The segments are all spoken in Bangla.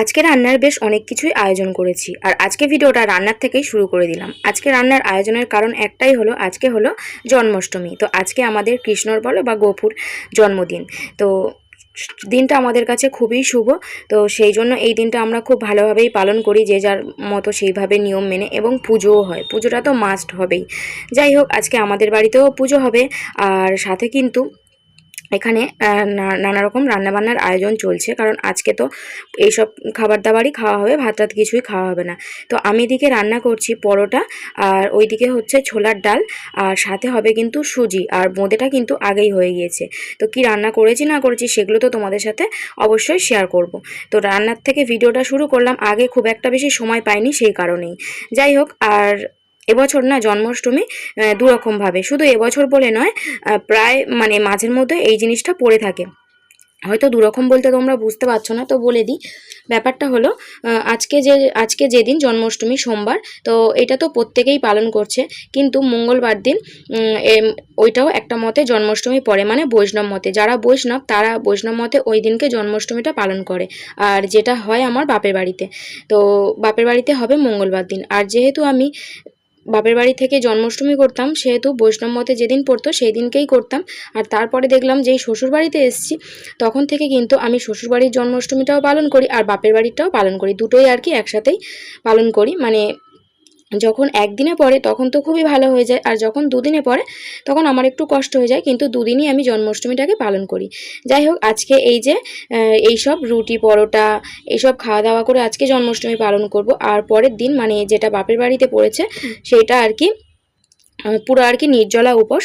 আজকে রান্নার বেশ অনেক কিছুই আয়োজন করেছি আর আজকে ভিডিওটা রান্নার থেকেই শুরু করে দিলাম। আজকে রান্নার আয়োজনের কারণ একটাই হলো, আজকে হলো জন্মাষ্টমী। তো আজকে আমাদের কৃষ্ণর বলো বা গোপুর জন্মদিন। তো দিনটা আমাদের কাছে খুবই শুভ। তো সেই জন্য এই দিনটা আমরা খুব ভালোভাবেই পালন করি, যে যার মতো সেইভাবে নিয়ম মেনে এবং পুজোও হয়। পুজোটা তো মাস্ট হবেই। যাই হোক, আজকে আমাদের বাড়িতেও পুজো হবে। আর সাথে কিন্তু এখানে নানা রকম রান্নাবান্নার আয়োজন চলছে। কারণ আজকে তো এইসব খাবার দাবারই খাওয়া হবে, ভাত টাত কিছুই খাওয়া হবে না। তো আমি এদিকে রান্না করছি পরোটা, আর ওইদিকে হচ্ছে ছোলার ডাল, আর সাথে হবে কিন্তু সুজি, আর বোঁদেটা কিন্তু আগেই হয়ে গিয়েছে। তো কি রান্না করেছি, না করেছি, সেগুলো তো তোমাদের সাথে অবশ্যই শেয়ার করব। তো রান্নার থেকে ভিডিওটা শুরু করলাম, আগে খুব একটা বেশি সময় পাইনি সেই কারণেই। যাই হোক, আর এবছর না জন্মাষ্টমী দুরকমভাবে। শুধু এবছর বলে নয় প্রায় মানে মাঝের মধ্যে এই জিনিসটা পড়ে থাকে। হয়তো দুরকম বলতে তোমরা বুঝতে পারছ না, তো বলে দিই। ব্যাপারটা হলো আজকে যে, আজকে যেদিন জন্মাষ্টমী, সোমবার, তো এটা তো প্রত্যেকেই পালন করছে। কিন্তু মঙ্গলবার দিন ওইটাও একটা মতে জন্মাষ্টমী পড়ে মানে বৈষ্ণব মতে। যারা বৈষ্ণব, তারা বৈষ্ণব মতে ওই দিনকে জন্মাষ্টমীটা পালন করে। আর যেটা হয় আমার বাপের বাড়িতে। তো বাপের বাড়িতে হবে মঙ্গলবার দিন। আর যেহেতু আমি বাপের বাড়ি থেকে জন্মাষ্টমী করতাম, সেহেতু বৈষ্ণব মতে যেদিন পড়তো সেই দিনকেই করতাম। আর তারপরে দেখলাম যেই শ্বশুর বাড়িতে এসেছি, তখন থেকে কিন্তু আমি শ্বশুর বাড়ির জন্মাষ্টমীটাও পালন করি আর বাপের বাড়িটাও পালন করি। দুটোই আর কি একসাথেই পালন করি। মানে যখন একদিনে পরে তখন তো খুবই ভালো হয়ে যায়। আর যখন দুদিনে পরে তখন আমার একটু কষ্ট হয়ে যায়। কিন্তু দুদিনই আমি জন্মাষ্টমীটাকে পালন করি। যাই হোক আজকে এই যে এই সব রুটি পরোটা এইসব খাওয়া দাওয়া করে আজকে জন্মাষ্টমী পালন করব। আর পরের দিন মানে যেটা বাপের বাড়িতে পড়েছে সেটা আর কি পুরো আর কি নির্জলা উপোস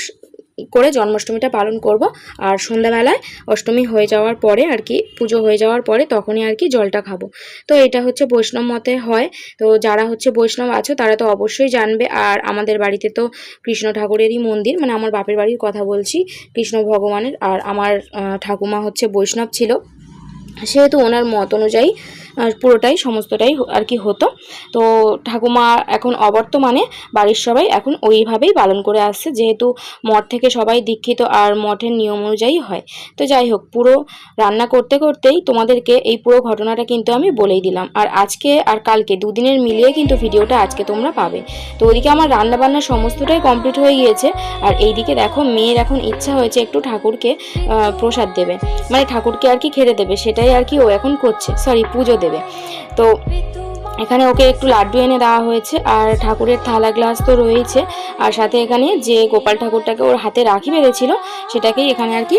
করে জন্মাষ্টমীটা পালন করব। আর সন্ধ্যাবেলায় অষ্টমী হয়ে যাওয়ার পরে আর কি, পুজো হয়ে যাওয়ার পরে তখনই আর কি জলটা খাব। তো এটা হচ্ছে বৈষ্ণব মতে হয়। তো যারা হচ্ছে বৈষ্ণব আছো, তারা তো অবশ্যই জানবে। আর আমাদের বাড়িতে তো কৃষ্ণ ঠাকুরেরই মন্দির মানে আমার বাপের বাড়ির কথা বলছি, কৃষ্ণ ভগবানের। আর আমার ঠাকুমা হচ্ছে বৈষ্ণব ছিল। সেহেতু ওনার মত অনুযায়ী পুরোটাই সমস্তটাই আর কি হতো। তো ঠাকুমা এখন অবর্তমানে বাড়ির সবাই এখন ওইভাবেই পালন করে আসছে, যেহেতু মঠ থেকে সবাই দীক্ষিত আর মঠের নিয়ম অনুযায়ী হয়। তো যাই হোক, পুরো রান্না করতে করতেই তোমাদেরকে এই পুরো ঘটনাটা কিন্তু আমি বলেই দিলাম। আর আজকে আর কালকে দুদিনের মিলিয়ে কিন্তু ভিডিওটা আজকে তোমরা পাবে। তো ওদিকে আমার রান্নাবান্না সমস্তটাই কমপ্লিট হয়ে গিয়েছে। আর এইদিকে দেখো, মেয়ের এখন ইচ্ছা হয়েছে একটু ঠাকুরকে প্রসাদ দেবে। মানে ঠাকুরকে আর কি খেতে দেবে, সেটাই আর কি ও এখন করছে। সরি পুজো দেবে। তো এখানে ওকে একটু লাড্ডু এনে দেওয়া হয়েছে, আর ঠাকুরের থালা গ্লাস তো রয়েছে, আর সাথে এখানে যে গোপাল ঠাকুরটাকে ওর হাতে রাখি বেঁধেছিল, সেটাকেই এখানে আর কি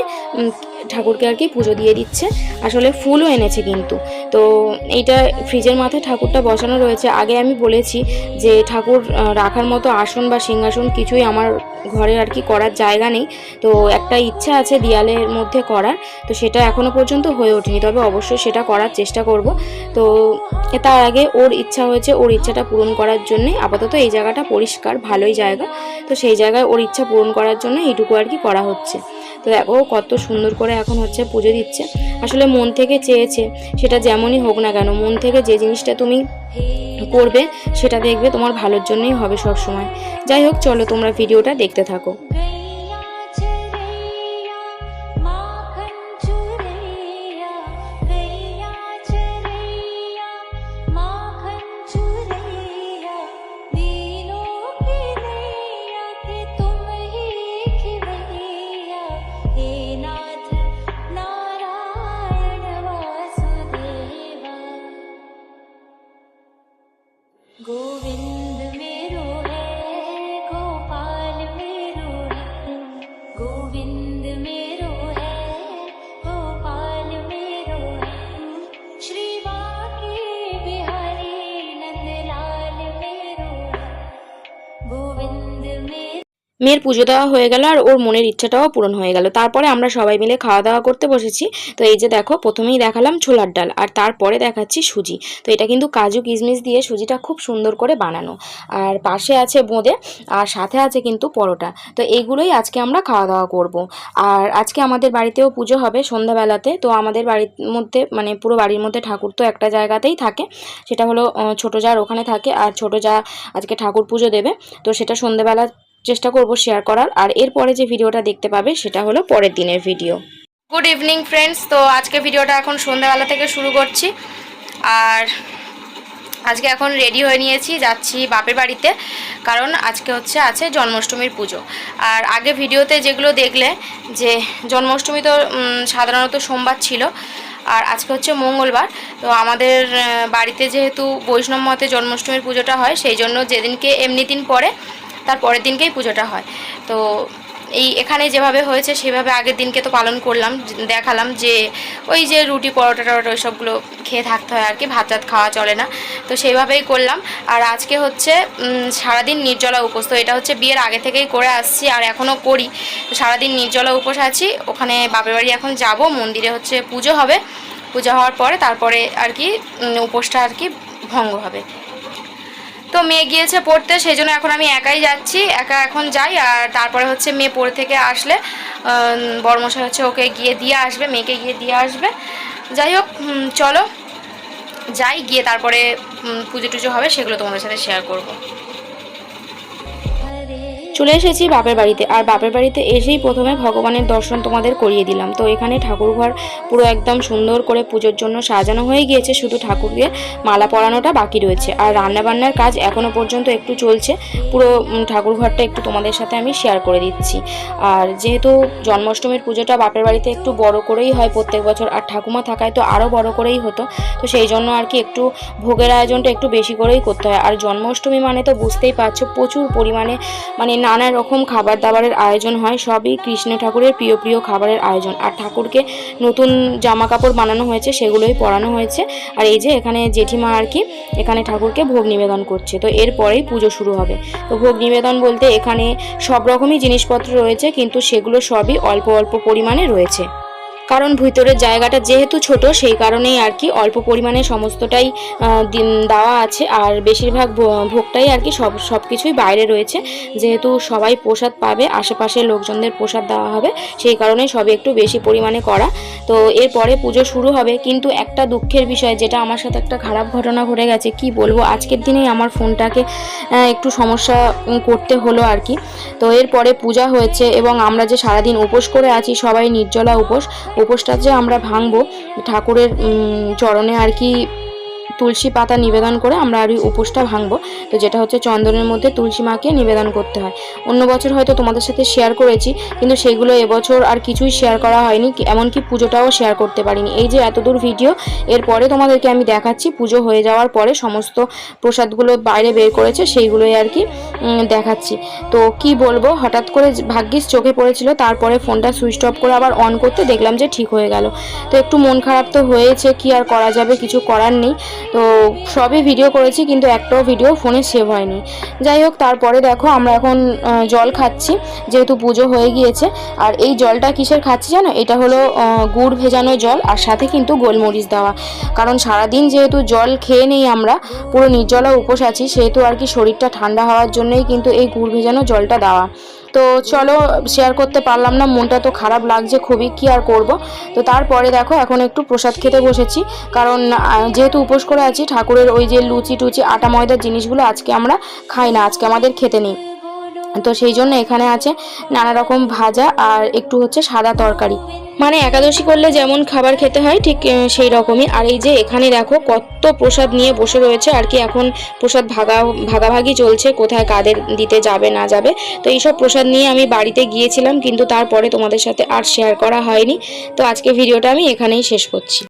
ঠাকুরকে আর কি পুজো দিয়ে দিচ্ছে। আসলে ফুলও এনেছে কিন্তু। তো এইটা ফ্রিজের মাথায় ঠাকুরটা বসানো রয়েছে। আগে আমি বলেছি যে ঠাকুর রাখার মতো আসন বা সিংহাসন কিছুই আমার ঘরে আর কি করার জায়গা নেই। তো একটা ইচ্ছা আছে দেয়ালের মধ্যে করার। তো সেটা এখনও পর্যন্ত হয়ে ওঠেনি। তবে অবশ্যই সেটা করার চেষ্টা করব। তো তার আগে ওর ইচ্ছা হয়েছে ওর ইচ্ছাটা পূরণ করার জন্যে। আপাতত এই জায়গাটা পরিষ্কার, ভালোই জায়গা। তো সেই জায়গায় ওর ইচ্ছা পূরণ করার জন্য এইটুকু আর কি করা হচ্ছে। তো দেখো কত সুন্দর করে এখন হচ্ছে পুজো দিচ্ছে। আসলে মন থেকে চেয়েছে, সেটা যেমনই হোক না কেন, মন থেকে যে জিনিসটা তুমি করবে, সেটা দেখবে তোমার ভালোর জন্যই হবে সব সময় যাই হোক, চলো তোমরা ভিডিওটা দেখতে থাকো। Govind. মেয়ের পুজো দেওয়া হয়ে গেল আর ওর মনের ইচ্ছাটাও পূরণ হয়ে গেল। তারপরে আমরা সবাই মিলে খাওয়া দাওয়া করতে বসেছি। তো এই যে দেখো, প্রথমেই দেখালাম ছোলার ডাল আর তারপরে দেখাচ্ছি সুজি। তো এটা কিন্তু কাজু কিশমিশ দিয়ে সুজিটা খুব সুন্দর করে বানানো। আর পাশে আছে বোঁদে, আর সাথে আছে কিন্তু পরোটা। তো এইগুলোই আজকে আমরা খাওয়া দাওয়া করব। আর আজকে আমাদের বাড়িতেও পুজো হবে সন্ধ্যাবেলাতে। তো আমাদের বাড়ির মধ্যে মানে পুরো বাড়ির মধ্যে ঠাকুর তো একটা জায়গাতেই থাকে। সেটা হলো ছোটো যার ওখানে থাকে। আর ছোটো যা আজকে ঠাকুর পুজো দেবে, তো সেটা সন্ধ্যাবেলা চেষ্টা করব শেয়ার করার। আর এরপরে যে ভিডিওটা দেখতে পাবে, সেটা হলো পরের দিনের ভিডিও গুড ইভিনিং ফ্রেন্ডস তো আজকে ভিডিওটা এখন সন্ধ্যাবেলা থেকে শুরু করছি। আর আজকে এখন রেডি হয়ে নিয়েছি, যাচ্ছি বাপের বাড়িতে। কারণ আজকে হচ্ছে আছে জন্মাষ্টমীর পুজো। আর আগে ভিডিওতে যেগুলো দেখলে, যে জন্মাষ্টমী তো সাধারণত সোমবার ছিল। আর আজকে হচ্ছে মঙ্গলবার। তো আমাদের বাড়িতে যেহেতু বৈষ্ণব মতে জন্মাষ্টমীর পুজোটা হয়, সেই জন্য যেদিনকে এমনি দিন পরে তার পরের দিনকেই পুজোটা হয়। তো এই এখানে যেভাবে হয়েছে, সেভাবে আগের দিনকে তো পালন করলাম, দেখালাম যে ওই যে রুটি, পরোটা, টরোটা ওইসবগুলো খেয়ে থাকতে হয় আর কি, ভাত টাত খাওয়া চলে না। তো সেইভাবেই করলাম। আর আজকে হচ্ছে সারাদিন নির্জলা উপোস। তো এটা হচ্ছে বিয়ের আগে থেকেই করে আসছি আর এখনও করি। তো সারাদিন নির্জলা উপোস আছি। ওখানে বাপের বাড়ি এখন যাব, মন্দিরে হচ্ছে পুজো হবে। পুজো হওয়ার পরে তারপরে আর কি উপোসটা আর কি ভঙ্গ হবে। তো মেয়ে গিয়েছে পড়তে, সেই জন্য এখন আমি একাই যাচ্ছি, একা এখন যাই, আর তারপরে হচ্ছে মেয়ে পড়ে থেকে আসলে বর্মশাই হচ্ছে ওকে গিয়ে দিয়ে আসবে, মেয়েকে গিয়ে দিয়ে আসবে। যাই হোক চলো, যাই, গিয়ে তারপরে পুজো টুজো হবে, সেগুলো তোমাদের সাথে শেয়ার করব। চলে এসেছি বাপের বাড়িতে। আর বাপের বাড়িতে এসেই প্রথমে ভগবানের দর্শন তোমাদের করিয়ে দিলাম। তো এখানে ঠাকুরঘর পুরো একদম সুন্দর করে পুজোর জন্য সাজানো হয়ে গিয়েছে। শুধু ঠাকুরকে মালা পরানোটা বাকি রয়েছে। আর রান্নাবান্নার কাজ এখনও পর্যন্ত একটু চলছে। পুরো ঠাকুরঘরটা একটু তোমাদের সাথে আমি শেয়ার করে দিচ্ছি। আর যেহেতু জন্মাষ্টমীর পুজোটা বাপের বাড়িতে একটু বড় করেই হয় প্রত্যেক বছর, আর ঠাকুমা থাকায় তো আরও বড় করেই হতো। তো সেই জন্য আর কি একটু ভোগের আয়োজনটা একটু বেশি করেই করতে হয়। আর জন্মাষ্টমী মানে তো বুঝতেই পারছ, প্রচুর পরিমাণে মানে নানা রকম খাবার দাবারের আয়োজন হয়, সবই কৃষ্ণ ঠাকুরের প্রিয় প্রিয় খাবারের আয়োজন। আর ঠাকুরকে নতুন জামা কাপড় বানানো হয়েছে, সেগুলোই পরানো হয়েছে। আর এই যে এখানে জেঠিমা আর কি, এখানে ঠাকুরকে ভোগ নিবেদন করছে। তো এরপরেই পুজো শুরু হবে। তো ভোগ নিবেদন বলতে এখানে সব রকমই জিনিসপত্র রয়েছে, কিন্তু সেগুলো সবই অল্প অল্প পরিমাণে রয়েছে। কারণ ভিতরের জায়গাটা যেহেতু ছোট, সেই কারণেই আর কি অল্প পরিমাণে সমস্তটাই দেওয়া আছে। আর বেশিরভাগ ভোগটাই আর কি সব সব কিছুই বাইরে রয়েছে। যেহেতু সবাই প্রসাদ পাবে আশেপাশের লোকজনদের প্রসাদ দেওয়া হবে, সেই কারণে সবই একটু বেশি পরিমাণে করা। তো এরপরে পুজো শুরু হবে, কিন্তু একটা দুঃখের বিষয়, যেটা আমার সাথে একটা খারাপ ঘটনা ঘটে গেছে, কি বলব? আজকের দিনেই আমার ফোনটাকে একটু সমস্যা করতে হলো আর কি। তো এরপরে পূজা হয়েছে এবং আমরা যে সারাদিন উপোস করে আছি, সবাই নির্জলা উপোস উপোসটা যে আমরা ভাঙবো ঠাকুরের চরণে আর কি তুলসী পাতা নিবেদন করে আমরা আর ওই উপোসটা ভাঙবো। তো যেটা হচ্ছে চন্দনের মধ্যে তুলসী মাকে নিবেদন করতে হয়। অন্য বছর হয়তো তোমাদের সাথে শেয়ার করেছি, কিন্তু সেগুলো এবছর আর কিছুই শেয়ার করা হয়নি এমনকি পুজোটাও শেয়ার করতে পারিনি। এই যে এতদূর ভিডিও এরপরে তোমাদেরকে আমি দেখাচ্ছি, পুজো হয়ে যাওয়ার পরে সমস্ত প্রসাদগুলো বাইরে বের করেছে, সেইগুলোই আর কি দেখাচ্ছি। তো কি বলব, হঠাৎ করে ভাগ্যিস চোখে পড়েছিল, তারপরে ফোনটা সুইচ অফ করে আবার অন করতে দেখলাম যে ঠিক হয়ে গেল। তো একটু মন খারাপ তো হয়েছে, কি আর করা যাবে, কিছু করার নেই। তো সবই ভিডিও করেছি, কিন্তু একটাও ভিডিও ফোনে সেভ হয়নি। যাই হোক, তারপরে দেখো, আমরা এখন জল খাচ্ছি, যেহেতু পুজো হয়ে গিয়েছে। আর এই জলটা কিসের খাচ্ছি জানো? এটা হলো গুড় ভেজানো জল, আর সাথে কিন্তু গোলমরিচ দেওয়া। কারণ সারাদিন যেহেতু জল খেয়ে নেই আমরা, পুরো নির্জলা উপোস আছি, সেহেতু আর কি শরীরটা ঠান্ডা হওয়ার জন্যই কিন্তু এই গুড় ভেজানো জলটা দেওয়া। তো চলো শেয়ার করতে পারলাম না, মনটা তো খারাপ লাগছে খুবই, কি আর করব? তো তারপরে দেখো, এখন একটু প্রসাদ খেতে বসেছি, কারণ যেহেতু উপোস করে আছি, ঠাকুরের ওই যে লুচি টুচি আটা ময়দার জিনিসগুলো আজকে আমরা খাই না, আজকে আমাদের খেতে নেই। তো সেই জন্য এখানে আছে নানা রকম ভাজা আর একটু হচ্ছে সাদা তরকারি। মানে একাদশী করলে যেমন খাবার খেতে হয়, ঠিক সেই রকমই। আর এই যে এখানে দেখো কত প্রসাদ নিয়ে বসে রয়েছে, আর কি এখন প্রসাদ ভাগা, ভাগাভাগি চলছে, কোথায় কাদের দিতে যাবে, না যাবে। তো এইসব প্রসাদ নিয়ে আমি বাড়িতে গিয়েছিলাম, কিন্তু তারপরে তোমাদের সাথে আর শেয়ার করা হয়নি। তো আজকে ভিডিওটা আমি এখানেই শেষ করছি।